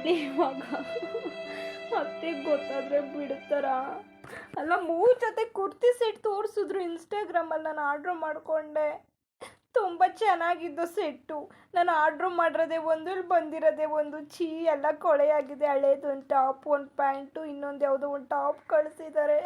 ಮಾಡಲಿ ಇವಾಗ. ಮತ್ತೆ ಗೊತ್ತಾದ್ರೆ ಬಿಡ್ತಾರ? ಅಲ್ಲ, ಮೂರು ಜೊತೆ ಕುರ್ತಿ ಸೆಟ್ ತೋರಿಸಿದ್ರು ಇನ್ಸ್ಟಾಗ್ರಾಮಲ್ಲಿ ನಾನು ಆರ್ಡ್ರ್ ಮಾಡಿಕೊಂಡೆ. ತುಂಬ ಚೆನ್ನಾಗಿದ್ದು ಸೆಟ್ಟು. ನಾನು ಆರ್ಡ್ರ್ ಮಾಡಿರೋದೇ ಒಂದು ಇಲ್ಲಿ ಬಂದಿರೋದೇ ಒಂದು ಚೀ ಎಲ್ಲ ಕೊಳೆಯಾಗಿದೆ, ಹಳೇದು, ಒಂದು ಟಾಪ್ ಒಂದು ಪ್ಯಾಂಟು ಇನ್ನೊಂದು ಯಾವುದೋ ಒಂದು ಟಾಪ್ ಕಳಿಸಿದ್ದಾರೆ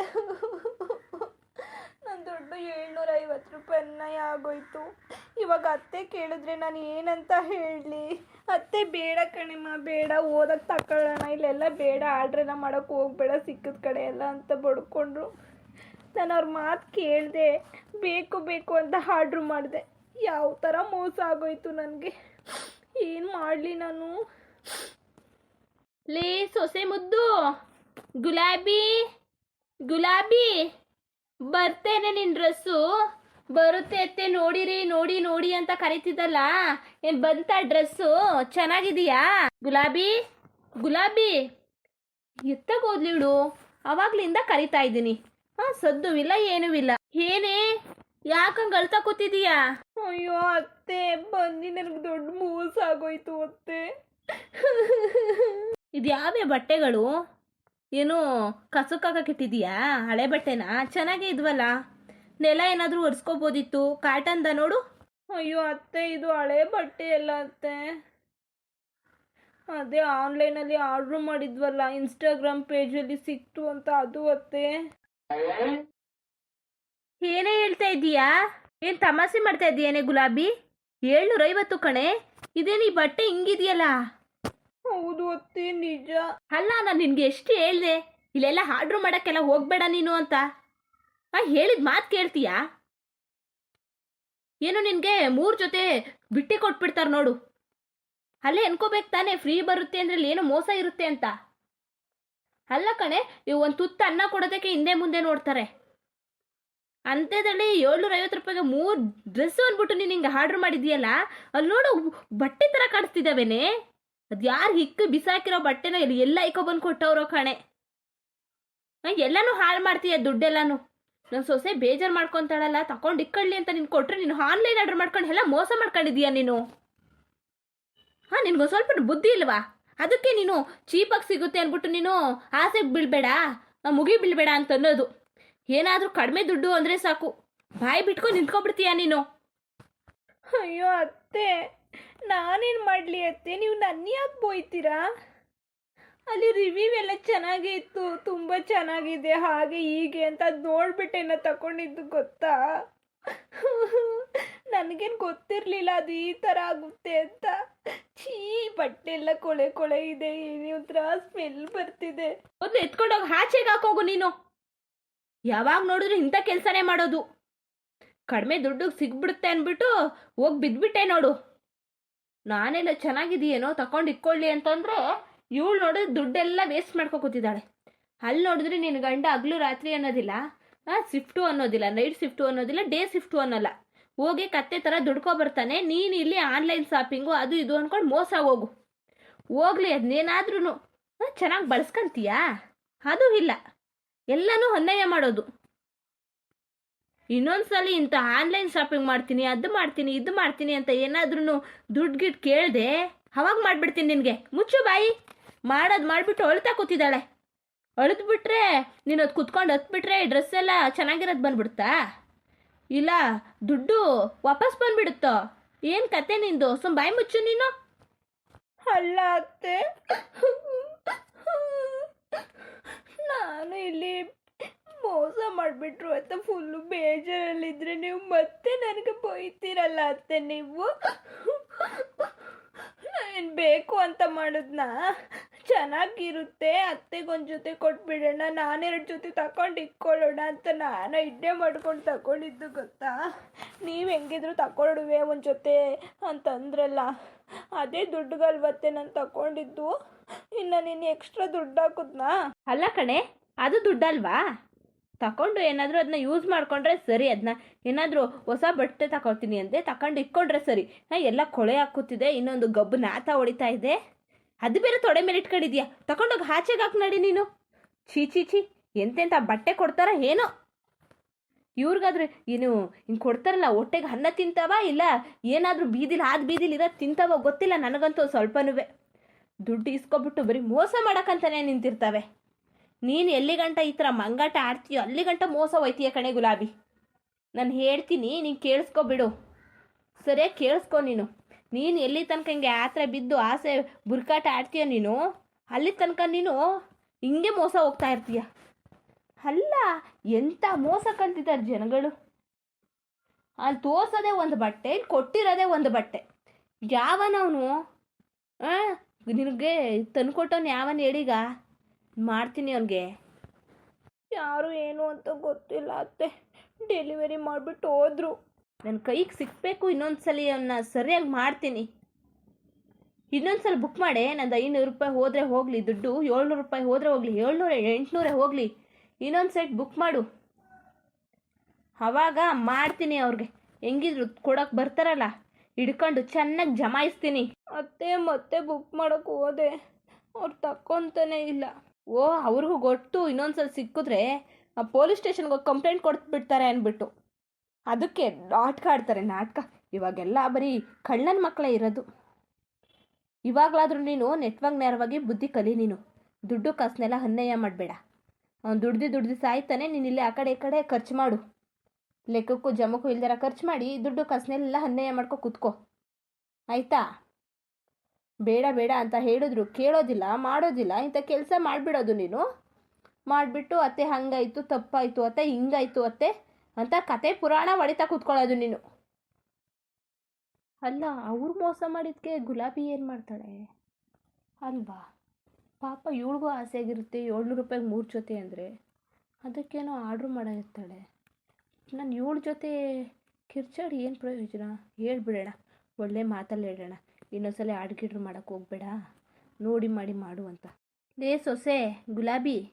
ಐವತ್ತು ರೂಪಾಯಿ ಅನ್ಯಾಯ ಆಗೋಯ್ತು. ಇವಾಗ ಅತ್ತೆ ಕೇಳಿದ್ರೆ ನಾನು ಏನಂತ ಹೇಳಲಿ? ಅತ್ತೆ ಬೇಡ ಕಣೆಮ್ಮ, ಬೇಡ. ಓದಕ್ಕೆ ತಗೊಳ್ಳೋಣ ಇಲ್ಲೆಲ್ಲ ಬೇಡ. ಆರ್ಡ್ರೆಲ್ಲ ಮಾಡೋಕ್ಕೆ ಹೋಗ್ಬೇಡ. ಸಿಕ್ಕಿದ ಕಡೆ ಎಲ್ಲ ಅಂತ ಬಡ್ಕೊಂಡ್ರು. ನಾನು ಅವ್ರ ಮಾತು ಕೇಳಿದೆ, ಬೇಕು ಬೇಕು ಅಂತ ಆರ್ಡ್ರ್ ಮಾಡಿದೆ. ಯಾವ ಥರ ಮೋಸ ಆಗೋಯ್ತು ನನಗೆ? ಏನು ಮಾಡಲಿ ನಾನು? ಲೇ ಸೊಸೆ ಮುದ್ದು, ಗುಲಾಬಿ ಗುಲಾಬಿ. ಬರ್ತೇನೆ ನಿನ್ ಡ್ರೆಸ್ಸು. ಬರುತ್ತೆ ಅತ್ತೆ ನೋಡಿರಿ ನೋಡಿ ನೋಡಿ ಅಂತ ಕರಿತಿದ್ದಲ್ಲ. ಏನ್ ಬಂತ ಡ್ರೆಸ್ಸು? ಚೆನ್ನಾಗಿದೀಯಾ? ಗುಲಾಬಿ? ಗುಲಾಬಿ? ಎತ್ತಗೋದ್ಲಿಡು ಅವಾಗ್ಲಿಂದ ಕರಿತಾ ಇದ್ದೀನಿ. ಹಾ ಸದ್ದು ಇಲ್ಲ ಏನೂ? ಇಲ್ಲ ಏನೇ ಯಾಕಂಗ್ ಅಳ್ತಾ ಕೂತಿದೀಯಾ? ಅಯ್ಯೋ ಅತ್ತೆ ಬನ್ನಿ ನನಗೆ ದೊಡ್ಡ ಮೋಸ ಆಗೋಯ್ತು ಅತ್ತೆ. ಇದು ಯಾವ್ಯಾವ ಬಟ್ಟೆಗಳು? ಏನು ಕಸಕ್ಕಾಗಕ್ಕಿಟ್ಟಿದೀಯಾ ಹಳೆ ಬಟ್ಟೆನಾ? ಚೆನ್ನಾಗೇ ಇದ್ವಲ್ಲ. ನೆಲ ಏನಾದರೂ ಒರೆಸ್ಕೋಬೋದಿತ್ತು? ಕಾಟನ್ದ ನೋಡು. ಅಯ್ಯೋ ಅತ್ತೆ ಇದು ಹಳೆ ಬಟ್ಟೆ ಎಲ್ಲ ಅತ್ತೆ. ಅದೇ ಆನ್ಲೈನಲ್ಲಿ ಆರ್ಡ್ರ್ ಮಾಡಿದ್ವಲ್ಲ ಇನ್ಸ್ಟಾಗ್ರಾಮ್ ಪೇಜಲ್ಲಿ ಸಿಕ್ತು ಅಂತ ಅದು ಅತ್ತೆ. ಏನೇ ಹೇಳ್ತಾ ಇದ್ದೀಯಾ? ಏನು ತಮಾಷೆ ಮಾಡ್ತಾ ಇದ್ದೀಯೇನೆ ಗುಲಾಬಿ? ಏಳ್ನೂರೈವತ್ತು ಕಣೆ? ಇದೇನು ಈ ಬಟ್ಟೆ ಹಿಂಗಿದೆಯಲ್ಲ? ಹೌದು ಅತ್ತೆ, ನಿಜ. ಅಲ್ಲ, ನಾನು ನಿನ್ಗೆ ಎಷ್ಟು ಹೇಳ್ದೆ? ಇಲ್ಲೆಲ್ಲ ಆರ್ಡ್ರ್ ಮಾಡೋಕ್ಕೆಲ್ಲ ಹೋಗ್ಬೇಡ ನೀನು ಅಂತ. ಆ, ಹೇಳಿದ ಮಾತು ಕೇಳ್ತೀಯಾ? ಏನು ನಿನಗೆ ಮೂರ್ ಜೊತೆ ಬಿಟ್ಟಿ ಕೊಟ್ಬಿಡ್ತಾರೆ ನೋಡು. ಅಲ್ಲೇ ಎನ್ಕೋಬೇಕು ತಾನೇ, ಫ್ರೀ ಬರುತ್ತೆ ಅಂದ್ರೆ ಏನು ಮೋಸ ಇರುತ್ತೆ ಅಂತ. ಅಲ್ಲ ಕಣೆ, ಇವು ಒಂದು ತುತ್ತ ಅನ್ನ ಕೊಡೋದಕ್ಕೆ ಹಿಂದೆ ಮುಂದೆ ನೋಡ್ತಾರೆ. ಅಂಥದ್ರಲ್ಲಿ ಏಳ್ನೂರ ಐವತ್ತು ರೂಪಾಯಿಗೆ ಮೂರು ಡ್ರೆಸ್ ಅಂದ್ಬಿಟ್ಟು ನೀನು ಹಿಂಗೆ ಆರ್ಡ್ರ್ ಮಾಡಿದೀಯಲ್ಲ ಅಲ್ಲಿ ನೋಡು, ಬಟ್ಟೆ ಥರ ಕಾಣಿಸ್ತಿದ್ದಾವೇನೆ? ಅದು ಯಾರು ಹಿಕ್ಕು ಬಿಸಾಕಿರೋ ಬಟ್ಟೆನ ಎಲ್ಲ ಬಂದು ಕೊಟ್ಟವ್ರೋ ಕಣೆ. ಎಲ್ಲಾನು ಹಾಳು ಮಾಡ್ತೀಯ ದುಡ್ಡೆಲ್ಲಾನು? ನನ್ನ ಸೊಸೆ ಬೇಜಾರು ಮಾಡ್ಕೊತಾಳಲ್ಲ, ತಕೊಂಡು ಇಕ್ಕಳ್ಳಿ ಅಂತ ನಿನ್ ಕೊಟ್ರೆ ನೀನು ಆನ್ಲೈನ್ ಆರ್ಡರ್ ಮಾಡ್ಕೊಂಡು ಎಲ್ಲ ಮೋಸ ಮಾಡ್ಕೊಂಡಿದೀಯ ನೀನು? ಹಾಂ, ನಿನ್ಗೊಂದು ಸ್ವಲ್ಪ ಬುದ್ಧಿ ಇಲ್ವಾ? ಅದಕ್ಕೆ ನೀನು ಚೀಪಾಗಿ ಸಿಗುತ್ತೆ ಅಂದ್ಬಿಟ್ಟು ನೀನು ಆಸೆಗೆ ಬೀಳ್ಬೇಡ ಮುಗಿ ಬೀಳ್ಬೇಡ ಅಂತ ಅನ್ನೋದು ಏನಾದರೂ ಕಡಿಮೆ ದುಡ್ಡು ಅಂದರೆ ಸಾಕು. ಬಾಯಿ ಬಿಟ್ಕೊಂಡು ನಿಂತ್ಕೊಬಿಡ್ತೀಯ ನೀನು? ಅಯ್ಯೋ, ಅತ್ತೆ. ನಾನೇನು ಮಾಡಲಿ ಅತ್ತೆ? ನೀವು ನನ್ನ ಯಾಕೆ ಬೋಯ್ತೀರಾ? ಅಲ್ಲಿ ರಿವ್ಯೂ ಎಲ್ಲ ಚೆನ್ನಾಗೇ ಇತ್ತು ತುಂಬ ಚೆನ್ನಾಗಿದೆ, ಹಾಗೆ ಹೀಗೆ ಅಂತ ಅದು ನೋಡ್ಬಿಟ್ಟೆನ ತಗೊಂಡಿದ್ದು ಗೊತ್ತಾ? ನನಗೇನು ಗೊತ್ತಿರಲಿಲ್ಲ ಅದು ಈ ಥರ ಆಗುತ್ತೆ ಅಂತ. ಛೀ ಬಟ್ಟೆ ಎಲ್ಲ ಕೊಳೆ ಕೊಳೆ ಇದೆ ಒಂಥರ ಸ್ಮೆಲ್ ಬರ್ತಿದೆ. ಮೊದಲು ಎತ್ಕೊಂಡೋಗಿ ಆಚೆಗೆ ಹಾಕೋಗು ನೀನು. ಯಾವಾಗ ನೋಡಿದ್ರು ಇಂಥ ಕೆಲಸನೇ ಮಾಡೋದು. ಕಡಿಮೆ ದುಡ್ಡಿಗೆ ಸಿಗ್ಬಿಡುತ್ತೆ ಅಂದ್ಬಿಟ್ಟು ಹೋಗಿ ಬಿದ್ಬಿಟ್ಟೆ ನೋಡು. ನಾನೆಲ್ಲ ಚೆನ್ನಾಗಿದೆಯೇನೋ ತಕೊಂಡು ಇಕ್ಕೊಳ್ಳಿ ಅಂತಂದ್ರೆ ಇವಳು ನೋಡಿದ್ರೆ ದುಡ್ಡೆಲ್ಲ ವೇಸ್ಟ್ ಮಾಡ್ಕೊ ಕೂತಿದ್ದಾಳೆ. ಅಲ್ಲಿ ನೋಡಿದ್ರೆ ನಿನ್ನ ಗಂಡ ಹಗ್ಲು ರಾತ್ರಿ ಅನ್ನೋದಿಲ್ಲ. ಸ್ವಿಫ್ಟು ಅನ್ನೋದಿಲ್ಲ ನೈಟ್ ಶಿಫ್ಟು ಅನ್ನೋದಿಲ್ಲ ಡೇ ಶಿಫ್ಟು ಅನ್ನೋಲ್ಲ. ಹೋಗಿ ಕತ್ತೆ ಥರ ದುಡ್ಕೊ ಬರ್ತಾನೆ, ನೀನು ಇಲ್ಲಿ ಆನ್ಲೈನ್ ಶಾಪಿಂಗು ಅದು ಇದು ಅಂದ್ಕೊಂಡು ಮೋಸ ಹೋಗು. ಹೋಗ್ಲಿ ಅದನ್ನೇನಾದ್ರೂ ಚೆನ್ನಾಗಿ ಬಳಸ್ಕೊಂತೀಯಾ? ಅದು ಇಲ್ಲ. ಎಲ್ಲನೂ ಅನ್ಯಾಯ ಮಾಡೋದು. ಇನ್ನೊಂದ್ಸಲಿ ಇಂಥ ಆನ್ಲೈನ್ ಶಾಪಿಂಗ್ ಮಾಡ್ತೀನಿ, ಅದು ಮಾಡ್ತೀನಿ, ಇದು ಮಾಡ್ತೀನಿ ಅಂತ ಏನಾದ್ರೂ ದುಡ್ಡು ಗಿಡ್ ಕೇಳಿದೆ, ಅವಾಗ ಮಾಡ್ಬಿಡ್ತೀನಿ ನಿನಗೆ. ಮುಚ್ಚು ಬಾಯಿ. ಮಾಡೋದು ಮಾಡಿಬಿಟ್ಟು ಅಳ್ತಾ ಕೂತಿದ್ದಾಳೆ. ಅಳ್ದು ಬಿಟ್ರೆ ನೀನು ಅದು ಕುತ್ಕೊಂಡು ಹತ್ಬಿಟ್ರೆ ಡ್ರೆಸ್ ಎಲ್ಲ ಚೆನ್ನಾಗಿರೋದು ಬಂದ್ಬಿಡ್ತಾ? ಇಲ್ಲ, ದುಡ್ಡು ವಾಪಸ್ ಬಂದ್ಬಿಡುತ್ತೋ? ಏನು ಕತೆ ನಿಂದು? ಸುಮ್ ಬಾಯಿ ಮುಚ್ಚು ನೀನು. ಅಲ್ಲ ಅತ್ತೆ. ನಾನು ಇಲ್ಲಿ ಮೋಸ ಮಾಡಿಬಿಟ್ರು ಅಂತ ಫುಲ್ಲು ಬೇಜಾರಲ್ಲಿದ್ದರೆ ನೀವು ಮತ್ತೆ ನನಗೆ ಬೈತೀರಲ್ಲ ಅತ್ತೆ ನೀವು? ಏನು ಬೇಕು ಅಂತ ಮಾಡಿದ್ನಾ? ಚೆನ್ನಾಗಿರುತ್ತೆ, ಅತ್ತೆಗೊಂದು ಜೊತೆ ಕೊಟ್ಬಿಡೋಣ, ನಾನೆರಡು ಜೊತೆ ತಕೊಂಡು ಇಟ್ಕೊಳ್ಳೋಣ ಅಂತ ನಾನು ಇಡ್ಡೆ ಮಾಡ್ಕೊಂಡು ತಗೊಂಡಿದ್ದು ಗೊತ್ತಾ? ನೀವು ಹೆಂಗಿದ್ರು ತಗೊಳ್ಳುವೆ ಒಂದು ಜೊತೆ ಅಂತಂದ್ರಲ್ಲ. ಅದೇ ದುಡ್ಡುಗಲ್ವತ್ತೆ ನಾನು ತಗೊಂಡಿದ್ದು ಇನ್ನು ನೀನು ಎಕ್ಸ್ಟ್ರಾ ದುಡ್ಡು ಹಾಕಿದ್ನಾ? ಅಲ್ಲ ಕಣೆ, ಅದು ದುಡ್ಡಲ್ವಾ? ತಕೊಂಡು ಏನಾದರೂ ಅದನ್ನ ಯೂಸ್ ಮಾಡ್ಕೊಂಡ್ರೆ ಸರಿ ಅದನ್ನ ಏನಾದರೂ ಹೊಸ ಬಟ್ಟೆ ತಗೊಳ್ತೀನಿ ಅಂದೆ ತಗೊಂಡು ಇಕ್ಕೊಂಡ್ರೆ ಸರಿ. ಎಲ್ಲ ಕೊಳೆ ಹಾಕುತ್ತಿದೆ ಇನ್ನೊಂದು ಗಬ್ಬು ನಾತ ಹೊಡಿತಾ ಇದೆ. ಅದು ಬೇರೆ ತೊಡೆ ಮೇಲೆ ಇಟ್ಕೊಂಡಿದ್ಯಾ? ತಗೊಂಡೋಗಿ ಆಚೆಗೆ ಹಾಕಿ ನಡಿ ನೀನು. ಛೀ ಛೀ ಛೀ ಎಂತೆಂಥ ಬಟ್ಟೆ ಕೊಡ್ತಾರ ಏನೋ. ಇವ್ರಿಗಾದ್ರೆ ಏನು, ಹಿಂಗೆ ಕೊಡ್ತಾರಲ್ಲ, ಹೊಟ್ಟೆಗೆ ಅನ್ನ ತಿಂತಾವ ಇಲ್ಲ ಏನಾದರೂ ಬೀದಿಲಿ, ಆದ ಬೀದಿಲಿ ಇರೋದು ತಿಂತಾವ ಗೊತ್ತಿಲ್ಲ, ನನಗಂತೂ ಸ್ವಲ್ಪನೂ ದುಡ್ಡು ಇಸ್ಕೊಬಿಟ್ಟು ಬರೀ ಮೋಸ ಮಾಡೋಕ್ಕಂತಲೇ ನಿಂತಿರ್ತವೆ. ನೀನು ಎಲ್ಲಿ ಗಂಟ ಈ ಥರ ಮಂಗಾಟ ಆಡ್ತೀಯೋ, ಅಲ್ಲಿ ಗಂಟ ಮೋಸ ಹೋಯ್ತೀಯ ಕಣೆ ಗುಲಾಬಿ. ನಾನು ಹೇಳ್ತೀನಿ, ನೀನು ಕೇಳಿಸ್ಕೊಬಿಡು ಸರಿಯಾಗಿ ಕೇಳಿಸ್ಕೊ ನೀನು. ನೀನು ಎಲ್ಲಿ ತನಕ ಹಿಂಗೆ ಆತ್ರ ಬಿದ್ದು ಆಸೆ ಬುರ್ಕಾಟ ಆಡ್ತೀಯ ನೀನು, ಅಲ್ಲಿ ತನಕ ನೀನು ಹಿಂಗೆ ಮೋಸ ಹೋಗ್ತಾ ಇರ್ತೀಯ. ಅಲ್ಲ ಎಂಥ ಮೋಸ ಕಲ್ತಿದ್ದಾರೆ ಜನಗಳು? ಅಲ್ಲಿ ತೋರ್ಸೋದೇ ಒಂದು ಬಟ್ಟೆ, ಇಲ್ಲಿ ಕೊಟ್ಟಿರೋದೇ ಒಂದು ಬಟ್ಟೆ. ಯಾವನವನು ನಿನಗೆ ತಂದುಕೊಟ್ಟವನು ಯಾವನು ಹೇಳೀಗ? ಮಾಡ್ತೀನಿ ಅವ್ರಿಗೆ ಯಾರು ಏನು ಅಂತ ಗೊತ್ತಿಲ್ಲ ಅತ್ತೆ. ಡೆಲಿವರಿ ಮಾಡಿಬಿಟ್ಟು ಹೋದ್ರು. ನನ್ನ ಕೈಗೆ ಸಿಕ್ಕಬೇಕು ಇನ್ನೊಂದ್ಸಲಿ ಅವನ್ನ ಸರಿಯಾಗಿ ಮಾಡ್ತೀನಿ. ಇನ್ನೊಂದ್ಸಲ ಬುಕ್ ಮಾಡಿ ನಂದು ಐನೂರು ರೂಪಾಯಿ ಹೋದರೆ ಹೋಗಲಿ ದುಡ್ಡು ಏಳ್ನೂರು ರೂಪಾಯಿ ಹೋದರೆ ಹೋಗಲಿ ಏಳ್ನೂರ ಎಂಟುನೂರೇ ಹೋಗಲಿ. ಇನ್ನೊಂದು ಸೆಟ್ ಬುಕ್ ಮಾಡು. ಆವಾಗ ಮಾಡ್ತೀನಿ ಅವ್ರಿಗೆ. ಹೆಂಗಿದ್ರು ಕೊಡೋಕೆ ಬರ್ತಾರಲ್ಲ ಹಿಡ್ಕೊಂಡು ಚೆನ್ನಾಗಿ ಜಮಾಯಿಸ್ತೀನಿ. ಅತ್ತೆ ಮತ್ತೆ ಬುಕ್ ಮಾಡೋಕೆ ಹೋದೆ. ಅವ್ರು ತಕ್ಕೊಂತಾನೆ ಇಲ್ಲ. ಓ, ಅವ್ರಿಗೂ ಗೊತ್ತು ಇನ್ನೊಂದ್ಸಲ ಸಿಕ್ಕಿದ್ರೆ ಪೊಲೀಸ್ ಸ್ಟೇಷನ್ಗೆ ಹೋಗಿ ಕಂಪ್ಲೇಂಟ್ ಕೊಟ್ಬಿಡ್ತಾರೆ ಅಂದ್ಬಿಟ್ಟು. ಅದಕ್ಕೆ ನಾಟಕ ಆಡ್ತಾರೆ, ನಾಟಕ. ಇವಾಗೆಲ್ಲ ಬರೀ ಕಳ್ಳನ ಮಕ್ಕಳೇ ಇರೋದು. ಇವಾಗಲಾದರೂ ನೀನು ನೆಟ್ವಾಗ ನೇರವಾಗಿ ಬುದ್ಧಿ ಕಲಿ ನೀನು. ದುಡ್ಡು ಕಾಸನ್ನೆಲ್ಲ ಅನ್ಯಾಯ ಮಾಡಬೇಡ. ಅವ್ನು ದುಡ್ದು ದುಡ್ದು ಸಾಯ್ತಾನೆ, ನೀನು ಇಲ್ಲೇ ಆ ಕಡೆ ಈ ಕಡೆ ಖರ್ಚು ಮಾಡು. ಲೆಕ್ಕಕ್ಕೂ ಜಮಕ್ಕೂ ಇಲ್ದಾರ ಖರ್ಚು ಮಾಡಿ ದುಡ್ಡು ಕಾಸನ್ನೆಲ್ಲ ಅನ್ಯಾಯ ಮಾಡ್ಕೊ ಕೂತ್ಕೋ. ಆಯಿತಾ? ಬೇಡ ಬೇಡ ಅಂತ ಹೇಳಿದ್ರು. ಕೇಳೋದಿಲ್ಲ, ಮಾಡೋದಿಲ್ಲ. ಇಂಥ ಕೆಲಸ ಮಾಡಿಬಿಡೋದು ನೀನು. ಮಾಡಿಬಿಟ್ಟು ಅತ್ತೆ ಹಂಗಾಯ್ತು, ತಪ್ಪಾಯಿತು ಅತ್ತೆ, ಹಿಂಗಾಯ್ತು ಅತ್ತೆ ಅಂತ ಕತೆ ಪುರಾಣ ಹೊಡಿತಾ ಕೂತ್ಕೊಳ್ಳೋದು ನೀನು. ಅಲ್ಲ, ಅವ್ರು ಮೋಸ ಮಾಡಿದ್ಕೆ ಗುಲಾಬಿ ಏನು ಮಾಡ್ತಾಳೆ? ಅಲ್ವಾ? ಪಾಪ ಇವಳಿಗೂ ಆಸೆ ಆಗಿರುತ್ತೆ ಏಳ್ನೂರು ರೂಪಾಯಿಗೆ ಮೂರು ಜೊತೆ ಅಂದರೆ. ಅದಕ್ಕೇನೋ ಆರ್ಡ್ರ್ ಮಾಡಿರ್ತಾಳೆ ನಾನು ಇವಳ ಜೊತೆ ಕಿರ್ಚಾಡಿ ಏನು ಪ್ರಯೋಜನ? ಹೇಳ್ಬಿಡೋಣ. ಒಳ್ಳೆ ಮಾತಲ್ಲಿ ಹೇಳೋಣ. ಇನ್ನೊಂದ್ಸಲ ಆಡ್ಗಿಡ್ರು ಮಾಡೋಕ್ಕೆ ಹೋಗ್ಬೇಡ. ನೋಡಿ ಮಾಡಿ ಮಾಡು ಅಂತ. ಲೇ ಸೊಸೆ, ಗುಲಾಬಿ,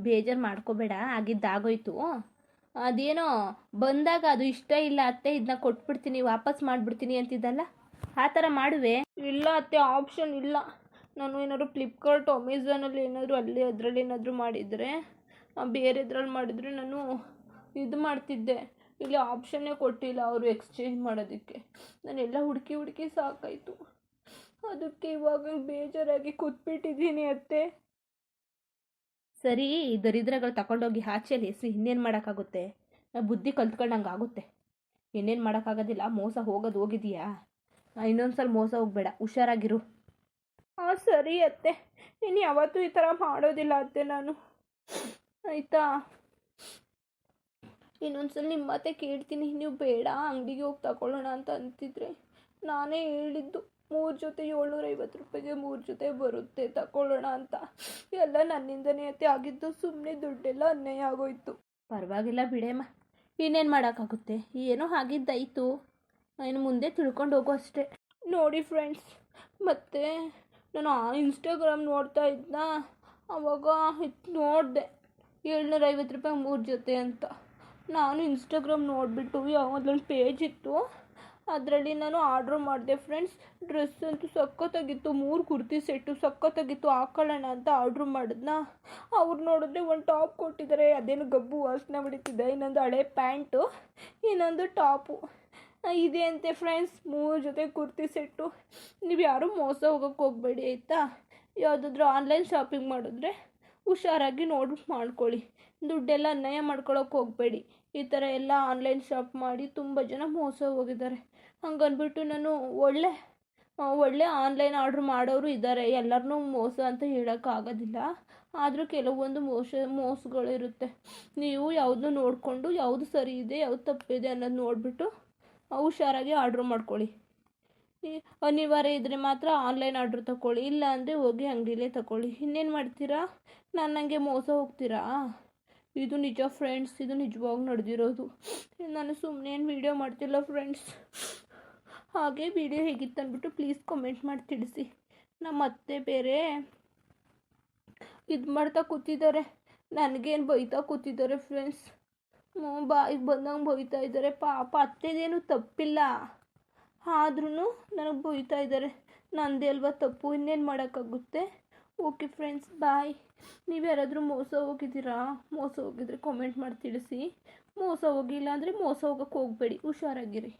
ಬೇಜಾರು ಮಾಡ್ಕೋಬೇಡ. ಆಗಿದ್ದಾಗೋಯ್ತು. ಅದೇನೋ ಬಂದಾಗ ಅದು ಇಷ್ಟ ಇಲ್ಲ ಅತ್ತೆ ಇದನ್ನ ಕೊಟ್ಬಿಡ್ತೀನಿ, ವಾಪಸ್ ಮಾಡಿಬಿಡ್ತೀನಿ ಅಂತಿದ್ದಲ್ಲ? ಆ ಥರ ಮಾಡುವೆ? ಇಲ್ಲ ಅತ್ತೆ, ಆಪ್ಷನ್ ಇಲ್ಲ. ನಾನು ಏನಾದ್ರು ಫ್ಲಿಪ್ಕಾರ್ಟ್ ಅಮೆಝಾನಲ್ಲಿ ಏನಾದರೂ ಅಲ್ಲಿ ಅದರಲ್ಲಿ ಏನಾದರೂ ಮಾಡಿದರೆ, ಬೇರೆದ್ರಲ್ಲಿ ಮಾಡಿದರೆ ನಾನು ಇದು ಮಾಡ್ತಿದ್ದೆ. ಇಲ್ಲಿ ಆಪ್ಷನ್ನೇ ಕೊಟ್ಟಿಲ್ಲ ಅವರು ಎಕ್ಸ್ಚೇಂಜ್ ಮಾಡೋದಕ್ಕೆ. ನಾನೆಲ್ಲ ಹುಡುಕಿ ಹುಡುಕಿ ಸಾಕಾಯಿತು. ಅದಕ್ಕೆ ಇವಾಗ ಬೇಜಾರಾಗಿ ಕೂತ್ಬಿಟ್ಟಿದ್ದೀನಿ ಅತ್ತೆ. ಸರಿ ಈ ದರಿದ್ರಗಳು ತಗೊಂಡೋಗಿ ಆಚೆಯಲ್ಲಿ ಎಸಿ ಇನ್ನೇನು ಮಾಡೋಕ್ಕಾಗುತ್ತೆ? ಬುದ್ಧಿ ಕಲ್ತ್ಕೊಂಡಂಗೆ ಆಗುತ್ತೆ ಇನ್ನೇನು ಮಾಡೋಕ್ಕಾಗೋದಿಲ್ಲ ಮೋಸ ಹೋಗೋದು ಹೋಗಿದೀಯಾ ಇನ್ನೊಂದು ಸಲ ಮೋಸ ಹೋಗಬೇಡ ಹುಷಾರಾಗಿರು. ಹಾಂ ಸರಿ ಅತ್ತೆ. ಇನ್ನು ಯಾವತ್ತೂ ಈ ಥರ ಮಾಡೋದಿಲ್ಲ ಅತ್ತೆ ನಾನು. ಆಯಿತಾ? ಇನ್ನೊಂದ್ಸಲ ನಿಮ್ಮ ಮತ್ತೆ ಕೇಳ್ತೀನಿ ನೀವು ಬೇಡ ಅಂಗಡಿಗೆ ಹೋಗಿ ತಗೊಳ್ಳೋಣ ಅಂತ ಅಂತಿದ್ರೆ. ನಾನೇ ಹೇಳಿದ್ದು ಮೂರು ಜೊತೆ ಏಳ್ನೂರೈವತ್ತು ರೂಪಾಯಿಗೆ ಮೂರು ಜೊತೆ ಬರುತ್ತೆ ತಗೊಳ್ಳೋಣ ಅಂತ. ಎಲ್ಲ ನನ್ನಿಂದನೇ ಅತಿ ಆಗಿದ್ದು ಸುಮ್ಮನೆ ದುಡ್ಡೆಲ್ಲ ಅನ್ಯಾಯ ಆಗೋಯ್ತು. ಪರವಾಗಿಲ್ಲ ಬಿಡೇಮ್ಮ. ಇನ್ನೇನು ಮಾಡೋಕ್ಕಾಗುತ್ತೆ? ಏನೋ ಆಗಿದ್ದಾಯಿತು ಇನ್ನು ಮುಂದೆ ತಿಳ್ಕೊಂಡು ಹೋಗು ಅಷ್ಟೇ. ನೋಡಿ ಫ್ರೆಂಡ್ಸ್ ಮತ್ತೆ ನಾನು ಆ ಇನ್ಸ್ಟಾಗ್ರಾಮ್ ನೋಡ್ತಾ ಇದ್ದ ಅವಾಗ ಇದು ನೋಡಿದೆ ಏಳ್ನೂರೈವತ್ತು ರೂಪಾಯಿ ಮೂರು ಜೊತೆ ಅಂತ. ನಾನು ಇನ್ಸ್ಟಾಗ್ರಾಮ್ ನೋಡಿಬಿಟ್ಟು ಯಾವುದೊಂದು ಪೇಜ್ ಇತ್ತು, ಅದರಲ್ಲಿ ನಾನು ಆರ್ಡ್ರ್ ಮಾಡಿದೆ ಫ್ರೆಂಡ್ಸ್ ಡ್ರೆಸ್ ಅಂತೂ ಸಖತ್ತಾಗಿತ್ತು, ಮೂರು ಕುರ್ತಿ ಸೆಟ್ಟು ಸಖತ್ತಾಗಿತ್ತು, ಹಾಕೊಳ್ಳೋಣ ಅಂತ ಆರ್ಡ್ರ್ ಮಾಡಿದ್ನ. ಅವ್ರು ನೋಡಿದ್ರೆ ಒಂದು ಟಾಪ್ ಕೊಟ್ಟಿದ್ದಾರೆ ಅದೇನು ಗಬ್ಬು ವಾಸನೆ ಹೊಡಿತಿದೆ, ಇನ್ನೊಂದು ಹಳೆ ಪ್ಯಾಂಟು ಇನ್ನೊಂದು ಟಾಪು ಇದೆ ಅಂತೆ ಫ್ರೆಂಡ್ಸ್ ಮೂರು ಜೊತೆ ಕುರ್ತಿ ಸೆಟ್ಟು ನೀವು ಯಾರೂ ಮೋಸ ಹೋಗೋಕ್ಕೆ ಹೋಗಬೇಡಿ, ಆಯಿತಾ? ಯಾವುದಾದ್ರೂ ಆನ್ಲೈನ್ ಶಾಪಿಂಗ್ ಮಾಡಿದ್ರೆ ಹುಷಾರಾಗಿ ನೋಡಿ ಮಾಡ್ಕೊಳ್ಳಿ. ದುಡ್ಡೆಲ್ಲ ಅನ್ಯಾಯ ಮಾಡ್ಕೊಳಕ್ಕೆ ಹೋಗಬೇಡಿ. ಈ ಥರ ಎಲ್ಲ ಆನ್ಲೈನ್ ಶಾಪ್ ಮಾಡಿ ತುಂಬ ಜನ ಮೋಸ ಹೋಗಿದ್ದಾರೆ. ಹಂಗನ್ಬಿಟ್ಟು ನಾನು ಒಳ್ಳೆ ಒಳ್ಳೆ ಆನ್ಲೈನ್ ಆರ್ಡ್ರ್ ಮಾಡೋರು ಇದ್ದಾರೆ. ಎಲ್ಲರನ್ನೂ ಮೋಸ ಅಂತ ಹೇಳೋಕ್ಕಾಗೋದಿಲ್ಲ ಆದರೂ ಕೆಲವೊಂದು ಮೋಸ, ಮೋಸಗಳಿರುತ್ತೆ. ನೀವು ಯಾವುದನ್ನು ನೋಡಿಕೊಂಡು ಯಾವುದು ಸರಿ ಇದೆ, ಯಾವುದು ತಪ್ಪಿದೆ ಅನ್ನೋದು ನೋಡಿಬಿಟ್ಟು ಹುಷಾರಾಗಿ ಆರ್ಡ್ರ್ ಮಾಡ್ಕೊಳ್ಳಿ. ಅನಿವಾರ್ಯ ಇದ್ದರೆ ಮಾತ್ರ ಆನ್ಲೈನ್ ಆರ್ಡ್ರ್ ತಗೊಳ್ಳಿ ಇಲ್ಲ ಅಂದರೆ ಹೋಗಿ ಅಂಗಡಿಲೇ ತಗೊಳ್ಳಿ ಇನ್ನೇನು ಮಾಡ್ತೀರಾ? ನಾನು ನನಗೆ ಮೋಸ ಹೋಗ್ತೀರಾ? ಇದು ನಿಜ ಫ್ರೆಂಡ್ಸ್ ಇದು ನಿಜವಾಗಿ ನಡೆದಿರೋದು. ನಾನು ಸುಮ್ಮನೆ ಏನು ವೀಡಿಯೋ ಮಾಡ್ತಿಲ್ಲ ಫ್ರೆಂಡ್ಸ್ ಹಾಗೆ ವಿಡಿಯೋ ಹೇಗಿತ್ತು ಅಂದ್ಬಿಟ್ಟು ಪ್ಲೀಸ್ ಕಮೆಂಟ್ ಮಾಡಿ ತಿಳಿಸಿ. ನಮ್ಮ ಅತ್ತೆ ಬೇರೆ ಇದು ಮಾಡ್ತಾ ಕೂತಿದ್ದಾರೆ. ನನಗೇನು ಬೈತಾ ಕೂತಿದ್ದಾರೆ ಫ್ರೆಂಡ್ಸ್ ಬಾಯಿಗೆ ಬಂದಂಗೆ ಬೈತಾ ಇದ್ದಾರೆ. ಪಾಪ ಅತ್ತೆದೇನು ತಪ್ಪಿಲ್ಲ. ಆದ್ರೂ ನನಗೆ ಬೈತಾ ಇದ್ದಾರೆ. ನಂದೇ ಅಲ್ವಾ ತಪ್ಪು? ಇನ್ನೇನು ಮಾಡೋಕ್ಕಾಗುತ್ತೆ? ಓಕೆ ಫ್ರೆಂಡ್ಸ್ ಬಾಯ್ ನೀವು ಯಾರಾದರೂ ಮೋಸ ಹೋಗಿದ್ದೀರಾ? ಮೋಸ ಹೋಗಿದ್ರೆ ಕಾಮೆಂಟ್ ಮಾಡಿ ತಿಳಿಸಿ. ಮೋಸ ಹೋಗಿಲ್ಲ ಅಂದರೆ ಮೋಸ ಹೋಗೋಕ್ಕೆ ಹೋಗಬೇಡಿ. ಹುಷಾರಾಗಿರಿ.